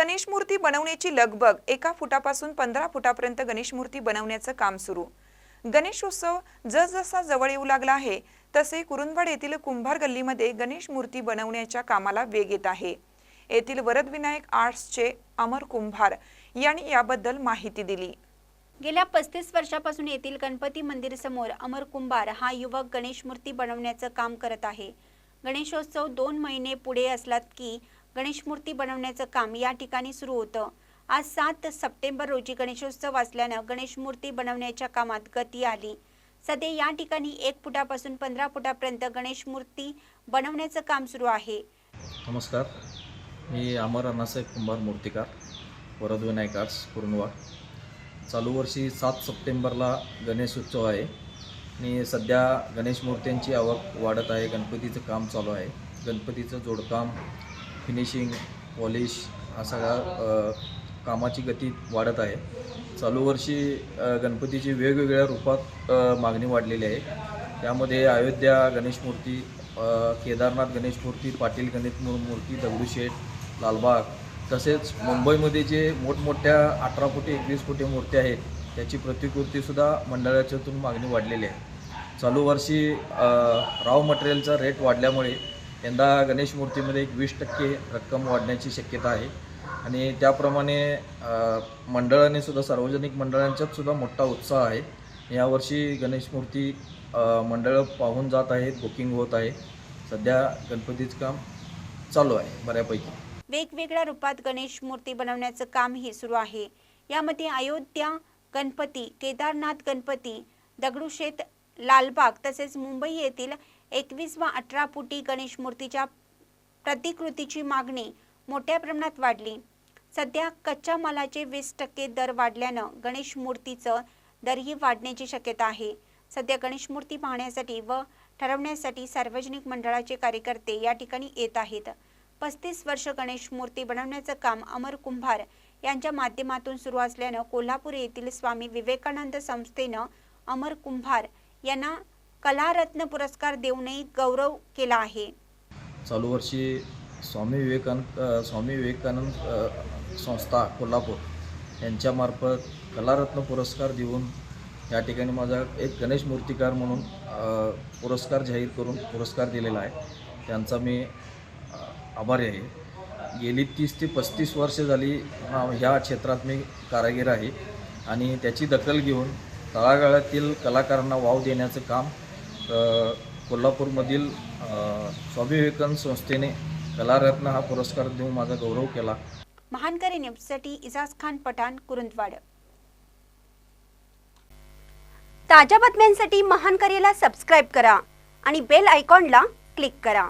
गणेश मूर्ती बनवण्याची लगबग एका फुटापासून पंधरा फुटापर्यंत गणेश मूर्ती बनवण्याचं काम सुरू. गणेशोत्सव जसजसा जवळ येऊ लागला आहे तसे कुरुंदवाड येथील कुंभार गल्लीमध्ये गणेश मूर्ती बनवण्याच्या कामाला वेग येत आहे. येथील वरदविनायक आर्ट्सचे अमर कुंभार यांनी याबद्दल माहिती दिली. गेल्या पस्तीस वर्षापासून येथील गणपती मंदिर समोर अमर कुंभार हा युवक गणेश मूर्ती बनवण्याचं काम करत आहे. गणेशोत्सव दोन महिने पुढे असलात की गणेश मूर्ती बनवण्याचं काम या ठिकाणी सुरू होतं. आज सात सप्टेंबर रोजी गणेशोत्सव असल्यानं गणेश मूर्ती बनवण्याच्या कामात गती आली. सध्या या ठिकाणी एक फुटापासून पंधरा फुटापर्यंत गणेश मूर्ती बनवण्याचं काम सुरू आहे. नमस्कार. मी अमर अण्णासाहेब कुंभार मूर्तिकार वरदविनायक आर्ट्स कुरुंदवाड. चालू वर्षी सात सप्टेंबरला गणेश उत्सव आहे. आणि सध्या गणेश मूर्त्यांची आवक वाढत आहे. गणपतीचं काम चालू आहे. गणपतीचं जोडकाम फिनिशिंग पॉलिश हा सगळा कामाची गती वाढत आहे. चालू वर्षी गणपतीची वेगवेगळ्या रूपात मागणी वाढलेली आहे. त्यामध्ये अयोध्या गणेश मूर्ती केदारनाथ गणेश मूर्ती पाटील गणेश मूर्ती दगडूशेठ लालबाग तसेच मुंबईमध्ये जे मोठमोठ्या अठरा फुटी एकवीस फुटी मूर्ती आहेत त्याची प्रतिकृतीसुद्धा मंडळाच्यातून मागणी वाढलेली आहे. चालू वर्षी राव मटेरियलचा रेट वाढल्यामुळे यंदा गणेश मूर्तीमध्ये एक वीस टक्के रक्कम वाढण्याची शक्यता आहे. आणि त्याप्रमाणे मंडळाने सुद्धा सार्वजनिक मंडळांच्यात सुद्धा मोठा उत्साह आहे. यावर्षी गणेश मूर्ती मंडळं पाहून जात आहेत बुकिंग होत आहे. सध्या गणपतीचं काम चालू आहे बऱ्यापैकी. वेगवेगळ्या रूपात गणेश मूर्ती बनवण्याचं कामही सुरू आहे. यामध्ये अयोध्या गणपती केदारनाथ गणपती दगडूशेठ लालबाग तसेच मुंबई येथील एकवीस व अठरा फुटी गणेश मूर्तीच्या प्रतिकृतीची मागणी मोठ्या प्रमाणात वाढली. सध्या कच्च्या मालाचे वीस टक्के दर वाढल्यानं गणेश मूर्तीचं दरही वाढण्याची शक्यता आहे. सध्या गणेश मूर्ती पाहण्यासाठी व ठरवण्यासाठी सार्वजनिक मंडळाचे कार्यकर्ते या ठिकाणी येत आहेत. पस्तीस वर्ष गणेश मूर्ती बनवण्याचं काम अमर कुंभार यांच्या माध्यमातून सुरू असल्यानं कोल्हापूर येथील स्वामी विवेकानंद संस्थेनं अमर कुंभार यांना कलारत्न पुरस्कार देऊनही गौरव केला आहे. चालू वर्षी स्वामी विवेकानंद स्वामी विवेकानंद संस्था कोल्हापूर यांच्यामार्फत कलारत्न पुरस्कार देऊन या ठिकाणी माझा एक गणेश मूर्तिकार म्हणून पुरस्कार जाहीर करून पुरस्कार दिलेला आहे. त्यांचा मी आभारी आहे. गेली तीस ते पस्तीस वर्ष झाली ह्या क्षेत्रात मी कारागीर आहे आणि त्याची दखल घेऊन तळागाळातील कलाकारांना वाव देण्याचं काम कोल्हापूरमधील स्वामी विवेकानंद संस्थेने कलारत्न हा पुरस्कार देऊन माझा गौरव केला. महानकरी न्यूजसाठी इजाज खान पठाण कुरुंदवाड. ताज्या बातम्यांसाठी महानकरीला सबस्क्राईब करा आणि बेल आयकॉनला क्लिक करा.